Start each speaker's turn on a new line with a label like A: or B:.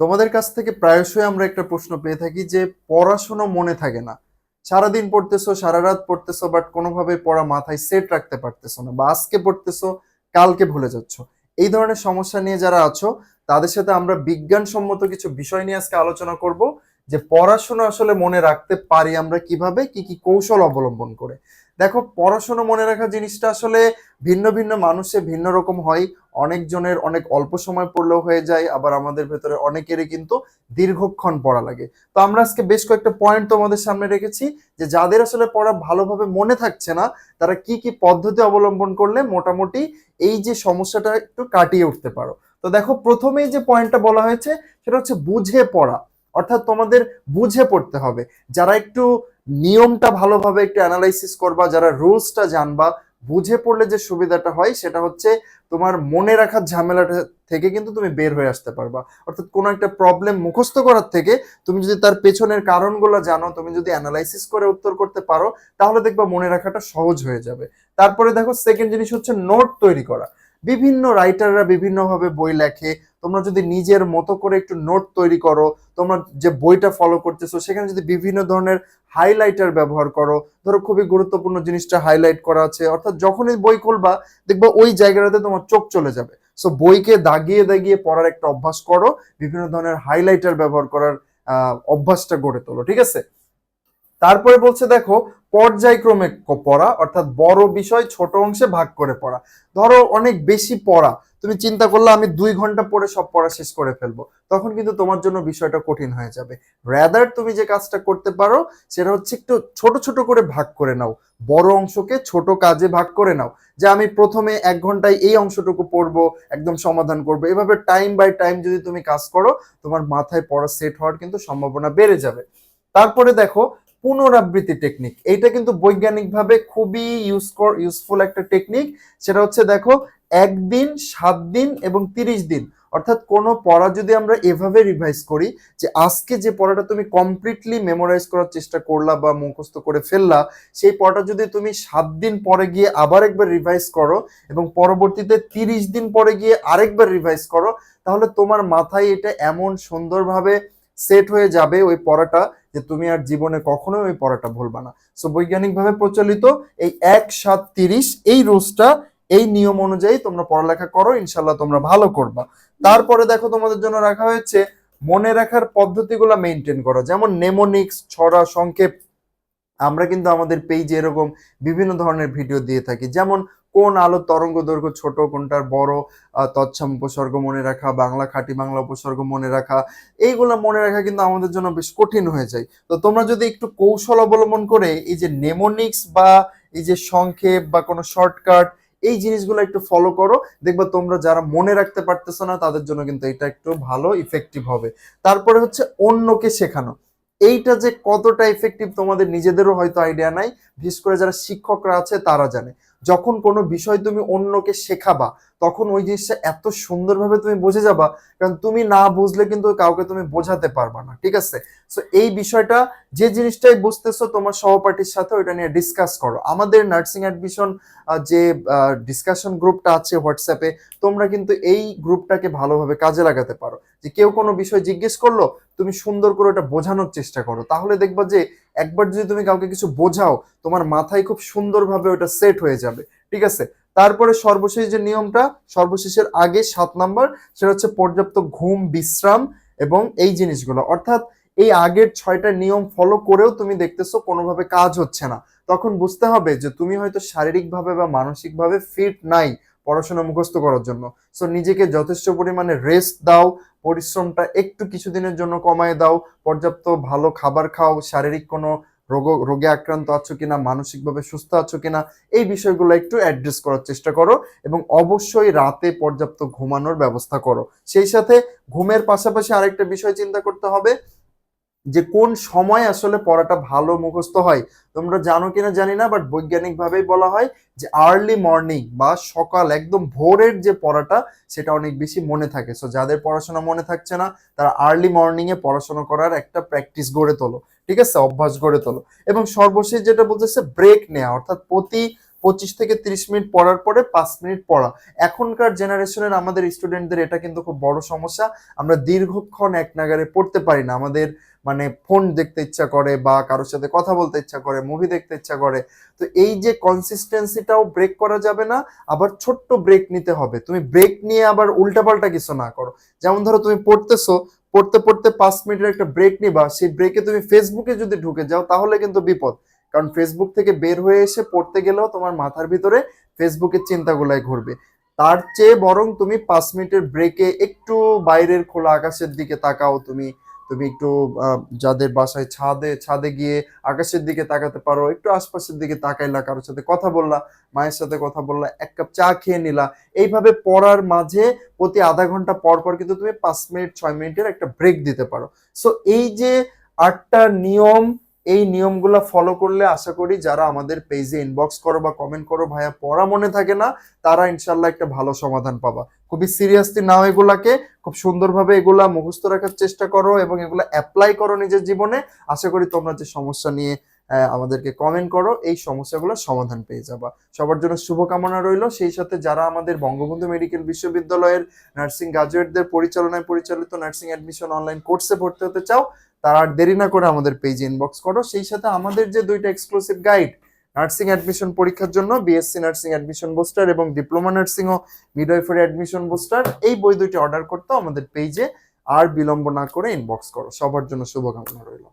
A: তোমাদের কাছ থেকে প্রায়শই আমরা একটা প্রশ্ন পেয়ে থাকি যে পড়াশোনা মনে থাকে না। সারাদিন পড়তেছো সারা রাত পড়তেছো বাট কোনোভাবে পড়া মাথায় সেট রাখতে পারতেছো না বা আজকে পড়তেছো, কালকে ভুলে যাচ্ছ। এই ধরনের সমস্যা নিয়ে যারা আছো, তাদের সাথে আমরা বিজ্ঞানসম্মত কিছু বিষয় নিয়ে আজকে আলোচনা করব যে পড়াশোনা আসলে মনে রাখতে পারি আমরা কীভাবে, কি কি কৌশল অবলম্বন করে। দেখো, পড়াশোনা মনে রাখা জিনিসটা আসলে ভিন্ন ভিন্ন মানুষে ভিন্ন রকম হয়। অনেকজনের অনেক অল্প সময় পড়লেও হয়ে যায়, আবার আমাদের ভেতরে অনেকেরই কিন্তু দীর্ঘক্ষণ পড়া লাগে। তো আমরা আজকে বেশ কয়েকটা পয়েন্ট তোমাদের সামনে রেখেছি যে যাদের আসলে পড়া ভালোভাবে মনে থাকছে না, তারা কি কি পদ্ধতি অবলম্বন করলে মোটামুটি এই যে সমস্যাটা একটু কাটিয়ে উঠতে পারো। তো দেখো, প্রথমেই যে পয়েন্টটা বলা হয়েছে, সেটা হচ্ছে বুঝে পড়া। অর্থাৎ তোমাদের বুঝে পড়তে হবে। যারা একটু নিয়মটা ভালোভাবে একটু অ্যানালাইসিস করবা, যারা রুলসটা জানবা, বুঝে পড়লে যে সুবিধাটা হয় সেটা হচ্ছে তোমার মনে রাখার ঝামেলাটা থেকে কিন্তু তুমি বের হয়ে আসতে পারবা। অর্থাৎ কোনো একটা প্রবলেম মুখস্থ করার থেকে তুমি যদি তার পেছনের কারণগুলো জানো, তুমি যদি অ্যানালাইসিস করে উত্তর করতে পারো, তাহলে দেখবা মনে রাখাটা সহজ হয়ে যাবে। তারপরে দেখো সেকেন্ড জিনিস হচ্ছে নোট তৈরি করা। বিভিন্ন রাইটাররা বিভিন্নভাবে বই লেখে তোমরা যদি নিজের মতো করে একটু নোট তৈরি করো, তোমরা যে বইটা ফলো করতেছো, সেখানে যদি বিভিন্ন ধরনের হাইলাইটার ব্যবহার করো, ধরো খুবই গুরুত্বপূর্ণ জিনিসটা হাইলাইট করা আছে, অর্থাৎ যখনই বই খুলবা, দেখবা ওই জায়গাটাতে তোমার চোখ চলে যাবে। সো বইকে দাগিয়ে দাগিয়ে পড়ার একটা অভ্যাস করো, বিভিন্ন ধরনের হাইলাইটার ব্যবহার করার অভ্যাসটা গড়ে তোলো, ঠিক আছে? তারপরে বলছে, দেখো, পর্যায়ক্রমে পড়া, অর্থাৎ বড় বিষয় ছোট অংশে ভাগ করে পড়া। ধরো, অনেক বেশি পড়া, তুমি চিন্তা করলে আমি দুই ঘণ্টা পড়ে সব পড়া শেষ করে ফেলব। তখন কিন্তু তোমার জন্য বিষয়টা কঠিন হয়ে যাবে। র্যাদার তুমি যে কাজটা করতে পারো, সেটা হচ্ছে একটু ছোট ছোট করে ভাগ করে নাও। বড় অংশকে ছোট কাজে ভাগ করে নাও। যে আমি প্রথমে এক ঘন্টায় এই অংশটুকু পড়ব, একদম সমাধান করব। এভাবে টাইম বাই টাইম যদি তুমি কাজ করো, তোমার মাথায় পড়া সেট হওয়ার কিন্তু সম্ভাবনা বেড়ে যাবে। তারপরে দেখো পুনরাবৃত্তি টেকনিক এইটা কিন্তু বৈজ্ঞানিকভাবে খুবই ইউজ ইউজফুল একটা টেকনিক সেটা হচ্ছে দেখো, একদিন, সাত দিন এবং তিরিশ দিন। অর্থাৎ কোনো পড়া যদি আমরা এভাবে রিভাইজ করি, যে আজকে যে পড়াটা তুমি কমপ্লিটলি মেমোরাইজ করার চেষ্টা করলা বা মুখস্থ করে ফেললা, সেই পড়াটা যদি তুমি সাত দিন পরে গিয়ে আবার একবার রিভাইজ করো এবং পরবর্তীতে তিরিশ দিন পরে গিয়ে আরেকবার রিভাইজ করো, তাহলে তোমার মাথায় এটা এমন সুন্দরভাবে সেট হয়ে যাবে ওই পড়াটা যে তুমি আর জীবনে কখনোই ওই পড়াটা ভুলবা না। সো বৈজ্ঞানিকভাবে প্রচলিত এই এক সাত তিরিশ এই রোজটা, এই নিয়ম অনুযায়ী তোমরা পড়ালেখা করো ইনশাল্লাহ তোমরা ভালো করবা। তারপরে দেখো তোমাদের জন্য রাখা হয়েছে, মনে রাখার পদ্ধতিগুলো মেনটেন করো। যেমন নেমোনিক্স ছড়া, সংক্ষেপ, আমরা কিন্তু আমাদের পেজে এরকম বিভিন্ন ধরনের ভিডিও দিয়ে থাকি। যেমন কোন আলোর তরঙ্গ দৈর্ঘ্য ছোট, কোনটার বড় তৎসম উপসর্গ মনে রাখা, বাংলা খাঁটি বাংলা উপসর্গ মনে রাখা, এইগুলো মনে রাখা কিন্তু আমাদের জন্য বেশ কঠিন হয়ে যায়। তো তোমরা যদি একটু কৌশল অবলম্বন করে এই যে নেমোনিক্স বা এই যে সংক্ষেপ বা কোনো শর্টকাট এই জিনিসগুলো একটু ফলো করো। দেখবা তোমরা যারা মনে রাখতে পারতেছো না, তাদের জন্য কিন্তু এটা একটু ভালো ইফেক্টিভ হবে। তারপরে হচ্ছে অন্যকে শেখানো। এইটা যে কতটা ইফেক্টিভ তোমাদের নিজেদেরও হয়তো আইডিয়া নাই। বিশেষ করে যারা শিক্ষকরা আছে, তারা জানে। যখন কোনো বিষয় তুমি অন্যকে শেখাবা তখন ওই জিনিসটা এত সুন্দরভাবে তুমি বুঝে যাবা, কারণ তুমি না বুঝলে কিন্তু কাউকে তুমি বোঝাতে পারবা না, ঠিক আছে? সো এই বিষয়টা, যে জিনিসটাই বুঝতেছো তোমার সহপাঠীর সাথে ওইটা নিয়ে ডিসকাস করো। আমাদের নার্সিং অ্যাডমিশন যে ডিসকাশন গ্রুপটা আছে হোয়াটসঅ্যাপে তোমরা কিন্তু এই গ্রুপটাকে ভালোভাবে কাজে লাগাতে পারো। যে কেউ কোনো বিষয় জিজ্ঞেস করল, তুমি সুন্দর করে ওটা বোঝানোর চেষ্টা করো। তাহলে দেখবা যে, একবার যদি তুমি কাউকে কিছু বোঝাও, তোমার মাথায় খুব সুন্দরভাবে ওটা সেট হয়ে যাবে, ঠিক আছে? তারপরে সর্বশেষ যে নিয়মটা, সর্বশেষের আগে সাত নাম্বার, সেটা হচ্ছে পর্যাপ্ত ঘুম, বিশ্রাম এবং এই জিনিসগুলো। অর্থাৎ এই আগের ছয়টা নিয়ম ফলো করেও তুমি দেখতেছো কোনোভাবে কাজ হচ্ছে না। তখন বুঝতে হবে যে তুমি হয়তো শারীরিকভাবে বা মানসিকভাবে ফিট নাই পড়াশোনা মুখস্থ করার জন্য। সো নিজেকে যথেষ্ট পরিমাণে রেস্ট দাও, পরিশ্রমটা একটু কিছুদিনের জন্য কমায় দাও, পর্যাপ্ত ভালো খাবার খাও, শারীরিক কোনো রোগ, রোগে আক্রান্ত আছো কিনা, মানসিকভাবে সুস্থ আছো কিনা, এই বিষয়গুলো একটু অ্যাড্রেস করার চেষ্টা করো এবং অবশ্যই রাতে পর্যাপ্ত ঘুমানোর ব্যবস্থা করো। সেই সাথে ঘুমের পাশাপাশি আরেকটা বিষয় চিন্তা করতে হবে যে কোন সময় আসলে পড়াটা ভালো মুখস্থ হয়। তোমরা জানো কিনা জানি না বাট বৈজ্ঞানিকভাবেই বলা হয় যে আর্লি মর্নিং বা সকাল একদম ভোরের যে পড়াটা, সেটা অনেক বেশি মনে থাকে। সো যাদের পড়াশোনা মনে থাকছে না, তারা আর্লি মর্নিং এ পড়াশোনা করার একটা প্র্যাকটিস গড়ে তোলো। ঠিক আছে, অভ্যাস গড়ে তোলো। এবং সর্বশেষ যেটা বলতেছে ব্রেক নেওয়া অর্থাৎ প্রতি পঁচিশ থেকে তিরিশ মিনিট পড়ার পরে পাঁচ মিনিট পড়া। এখনকার জেনারেশনের আমাদের স্টুডেন্টদের এটা কিন্তু খুব বড় সমস্যা। আমরা দীর্ঘক্ষণ এক নাগারে পড়তে পারি না। আমাদের মানে ফোন দেখতে ইচ্ছা করে বা কারোর সাথে কথা বলতে ইচ্ছা করে মুভি দেখতে ইচ্ছা করে। তো এই যে কনসিস্টেন্সিটাও ব্রেক করা যাবে না, আবার ছোট্ট ব্রেক নিতে হবে। তুমি ব্রেক নিয়ে আবার উল্টাপাল্টা কিছু না করো। যেমন ধরো তুমি পড়তেছো পড়তে পড়তে পাঁচ মিনিটের একটা ব্রেক নিবা, সেই ব্রেকে তুমি ফেসবুকে যদি ঢুকে যাও, তাহলে কিন্তু বিপদ। কারণ ফেসবুক থেকে বের হয়ে এসে পড়তে গেলেও তোমার মাথার ভিতরে ফেসবুকের চিন্তাগুলাই ঘুরবে। তার চেয়ে বরং তুমি পাঁচ মিনিটের ব্রেকে একটু বাইরের খোলা আকাশের দিকে তাকাও, তুমি তুমি একটু যাদের বাসায় ছাদে ছাদে গিয়ে আকাশের দিকে তাকাতে পারো, একটু আশপাশের দিকে তাকাইলা, কারোর সাথে কথা বললা, মায়ের সাথে কথা বললা, এক কাপ চা খেয়ে নিলা। এইভাবে পড়ার মাঝে প্রতি আধা ঘণ্টা পর পর কিন্তু তুমি পাঁচ মিনিট, ছয় মিনিটের একটা ব্রেক দিতে পারো। সো এই যে আটটা নিয়ম এই নিয়মগুলো ফলো করলে আশা করি যারা আমাদের পেজে ইনবক্স করো বা কমেন্ট করো ভাইয়া পড়া মনে থাকে না, তারা ইনশাল্লাহ একটা ভালো সমাধান পাবা। খুবই সিরিয়াসলি নাও এগুলাকে, খুব সুন্দরভাবে এগুলা মুখস্থ রাখার চেষ্টা করো এবং এগুলা অ্যাপ্লাই করো নিজের জীবনে। আশা করি তোমরা যে সমস্যা নিয়ে আমাদেরকে কমেন্ট করো, এই সমস্যাগুলোর সমাধান পেয়ে যাবা। সবার জন্য শুভকামনা রইল। সেই সাথে যারা আমাদের বঙ্গবন্ধু মেডিকেল বিশ্ববিদ্যালয়ের নার্সিং গ্রাজুয়েটদের পরিচালনায় পরিচালিত নার্সিং অ্যাডমিশন অনলাইন কোর্সে ভর্তি হতে চাও তারা আর দেরি না করে আমাদের পেজে ইনবক্স করো। সেই সাথে আমাদের যে দুইটা এক্সক্লুসিভ গাইড নার্সিং অ্যাডমিশন পরীক্ষার জন্য বিএসসি নার্সিং অ্যাডমিশন বুস্টার এবং ডিপ্লোমা নার্সিং ও মিডওয়াইফারি অ্যাডমিশন বুস্টার এই বই দুইটি অর্ডার করতে আমাদের পেজে আর বিলম্ব না করে ইনবক্স করো। সবার জন্য শুভকামনা রইল।